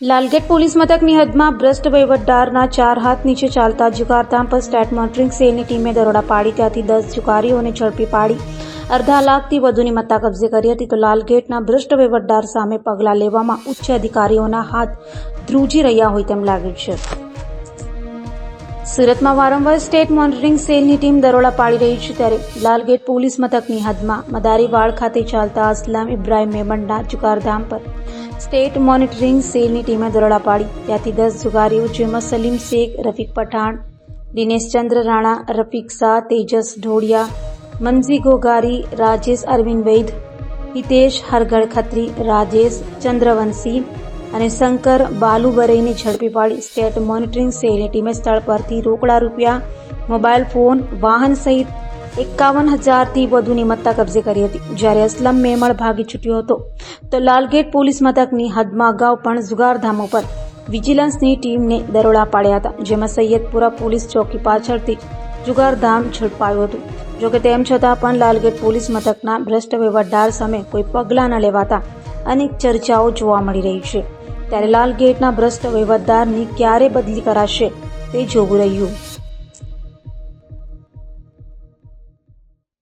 Lalgate police મથકની હદમાં ભ્રષ્ટ વહીવટદારના ચાર હાથ નીચે ચાલતા જુગારધામ પર સ્ટેટ મોનિટરિંગ સેલની ટીમે દરોડા પાડી, ત્યાંથી દસ જુગારીઓને ઝડપી પાડી. અડધા લાખથી વધુની મત્તા કબજે કરી હતી, તો લાલગેટના ભ્રષ્ટ વહીવટદાર સામે પગલાં લેવામાં ઉચ્ચ અધિકારીઓના હાથ ધ્રુજી રહ્યા હોય તેમ લાગ્યું છે. સુરતમાં વારંવાર સ્ટેટ મોનિટરિંગ સેલની ટીમ દરોડા પાડી રહી છે ત્યારે લાલગેટ પોલીસ મથકની હદમાં મદારીવાડ ખાતે ચાલતા અસલામ ઇબ્રાહિમ મેમણના જુગારધામ પર સ્ટેટ મોનિટરિંગ સેલની ટીમે દરોડા પાડી. ત્યાંથી દસ જુગારીઓ જેમાં સલીમ શેખ, રફીક પઠાણ, દિનેશ ચંદ્ર રાણા, રફીક શાહ, તેજસ ઢોડિયા મનજી ગોગારી રાજેશ અરવિંદ વૈદ, હિતેશ હરગળ ખત્રી રાજેશ ચંદ્રવંશી અને શંકર બાલુબરેને ઝડપી પાડી સ્ટેટ મોનિટરિંગ સેલની ટીમે સ્થળ પરથી રોકડા રૂપિયા, મોબાઈલ ફોન, વાહન સહિત એકાવન હજારથી વધુની મત્તા કબજે કરી હતી. જ્યારે અસલમ મેમળ ભાગી છૂટ્યો હતો, તો લાલગેટ પોલીસ મથકની હદમાં અગાઉ પણ જુગારધામ ઉપર વિજિલન્સની ટીમને દરોડા પાડ્યા હતા, જેમાં સૈયદપુરા પોલીસ ચોકી પાછળથી જુગારધામ ઝડપાયું હતું. જોકે તેમ છતાં પણ લાલગેટ પોલીસ મથકના ભ્રષ્ટ વહીવટદાર સામે કોઈ પગલાં ન લેવાતા અનેક ચર્ચાઓ જોવા મળી રહી છે. ત્યારે લાલ ગેટના ભ્રષ્ટ વહીવટદારની ક્યારે બદલી કરાશે તે જોવું રહ્યું.